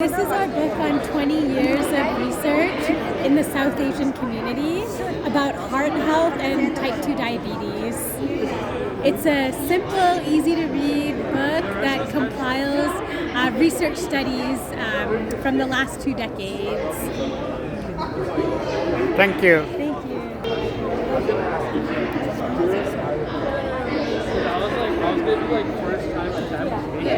This is our book on 20 years of research in the South Asian community about heart health and type 2 diabetes. It's a simple, easy to read book that compiles uh, research studies um, from the last two decades. Thank you. Thank you.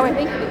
Oh, I think.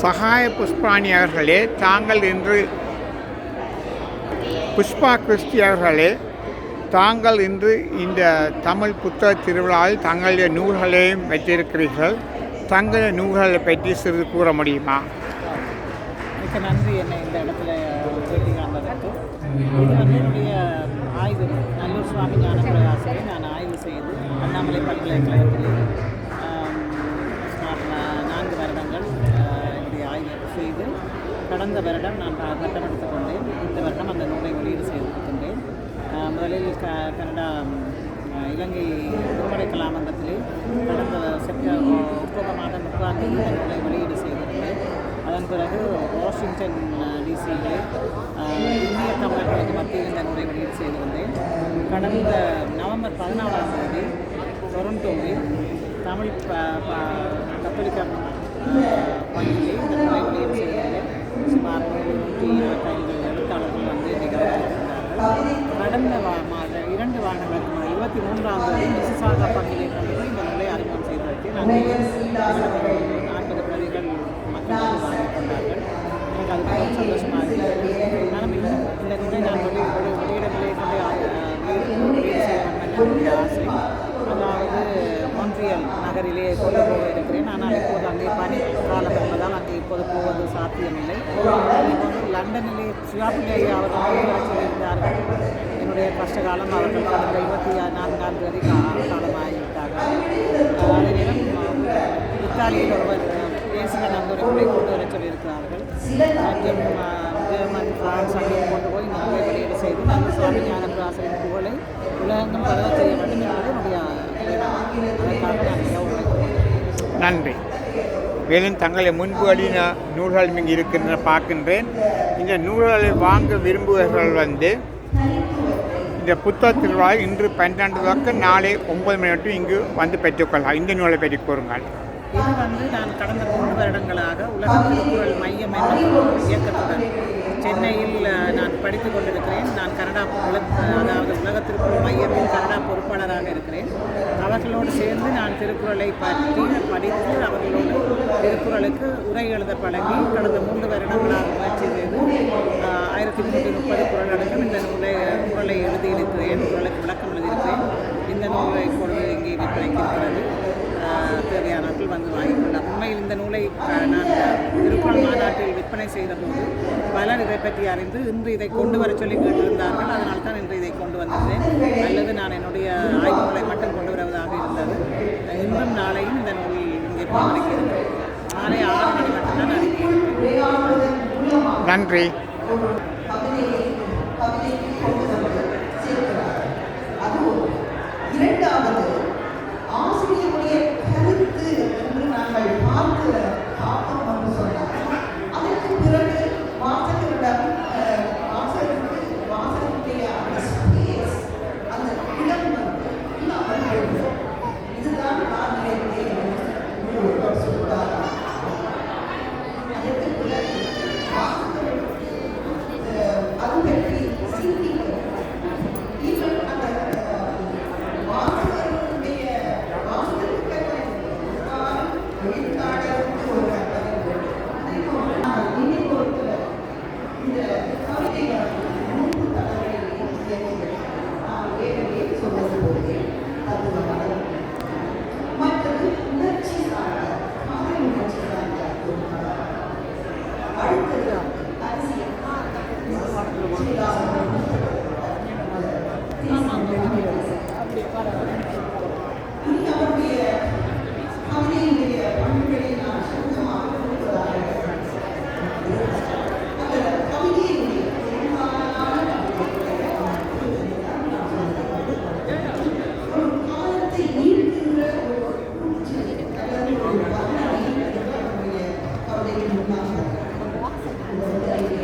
சகாய புஷ்பாணி அவர்களே தாங்கள் இன்று Pushpa Christie அவர்களே தாங்கள் இன்று இந்த தமிழ் புத்தக திருவிழாவில் தங்களுடைய நூல்களையும் வைத்திருக்கிறீர்கள். தங்களுடைய நூல்களை பற்றி சிறிது கூற முடியுமா? மிக்க நன்றி. என்னை இந்த இடத்துல பேட்டி காண்பதற்கு. இது வந்து என்னுடைய ஆய்வு. நல்லூர் சுவாமி ஞானப்பிரகாசரை நான் ஆய்வு செய்து அண்ணாமலை பல்கலைக்கழகத்தில் ஆம், சுமார் நா- நான்கு வருடங்கள் ஆஹ், என்னுடைய ஆய்வு செய்து கடந்த வருடம் நான் ப- கொண்டேன் இந்த வருடம் அந்த நூலை வெளியீடு செய்திருக்கின்றேன் முதலில் க கனடா இலங்கை திருமலை கலாமந்தத்திலே கடந்த செப்டம்பர் அக்டோபர் மாதம் முப்பதாம் தேதி இந்த நூலை வெளியீடு செய்திருந்தேன் அதன் பிறகு வாஷிங்டன் டிசியிலே இந்திய தமிழர்களுக்கு மத்தியில் இந்த நூலை வெளியீடு செய்திருந்தேன் கடந்த நவம்பர் பதினாலாம் தேதி டொரண்டோவில் தமிழ் ப- ப- கத்தோலிக்க பள்ளியிலே இந்த நூலை வெளியீடு செய்திருந்தேன் இருக்கிறேன் ஆனால் இப்போது அங்கே பணி காலம் என்பதால் அங்கே இப்போது போவது சாத்தியமில்லை. அதே லண்டனிலே சுயாப்பிள்ளை அவர்கள் கொண்டு வர சொல்லியிருந்தார்கள் என்னுடைய கஷ்டகாலம் அவர்கள் கடந்த இருபத்தி நான்கு தேதி வரை காலமாகிவிட்டார்கள். அஹ் அதே நேரம் இத்தாலியில் ஒருவர் பேசுகிற நண்பர்களை கொண்டு வர சொல்லியிருக்கிறார்கள். மற்றும் ஜெர்மன் பிரான்ஸ் அங்கே கொண்டு போய் நாங்கள் வெளியீடு செய்து நாங்கள் சுவாமி ஞானபிராசரின் புகழை உலகங்கள் பரவ நன்றி. மேலும் தங்களை முன்பு அழின நூல்கள் இங்கு இருக்கின்றன பார்க்கின்றேன். இந்த நூல்களை வாங்க விரும்புபவர்கள் வந்து இந்த புத்தக திருவிழா இன்று பன்னெண்டு பக்கம் நாளை ஒன்பது மணி மட்டும் இங்கு வந்து பெற்றுக்கொள்ளலாம். இந்த நூலை பெற்றுக் கூறுங்கள். இது வந்து நான் கடந்த மூன்று வருடங்களாக உலக திருக்குறள் மையம் என்ற இயக்கத்துடன் சென்னையில் நான் படித்துக் கொண்டிருக்கிறேன். நான் கனடா உலக அதாவது உலக திருக்குறள் மையத்தின் கனடா பொறுப்பாளராக இருக்கிறேன். அவர்களோடு சேர்ந்து நான் திருக்குறளை பற்றி படித்து அவர்களோடு திருக்குறளுக்கு உரை எழுத பழகி கடந்த மூன்று வருடங்களாக முயற்சி செய்து ஆயிரத்தி முந்நூற்றி முப்பது குரலடங்கும் இந்த நூலை குரலை எழுதியிருக்கிறேன். குரலுக்கு விளக்கம் எழுதியிருக்கிறேன். இந்த நூலை கொண்டு இங்கே விற்பனைக்கு இருக்கிறது தேவையானவர்கள் வந்து வாங்கிக் உண்மையில் இந்த நூலை நான் திருக்குறள் மாநாட்டில் விற்பனை செய்த போது பலர் இதை பற்றி அறிந்து இன்று இதை கொண்டு வர சொல்லி கேட்டிருந்தார்கள். அதனால் தான் இன்று இதை கொண்டு வந்திருந்தேன். அல்லது நான் என்னுடைய ஆய்வுகளை மட்டும் கொண்டு வர இருந்தது இன்றும் நாளையும் இந்த நூல் இங்கே விற்பனைக்கு நாளை ஆறு மணி மட்டும்தான் நன்றி. idea.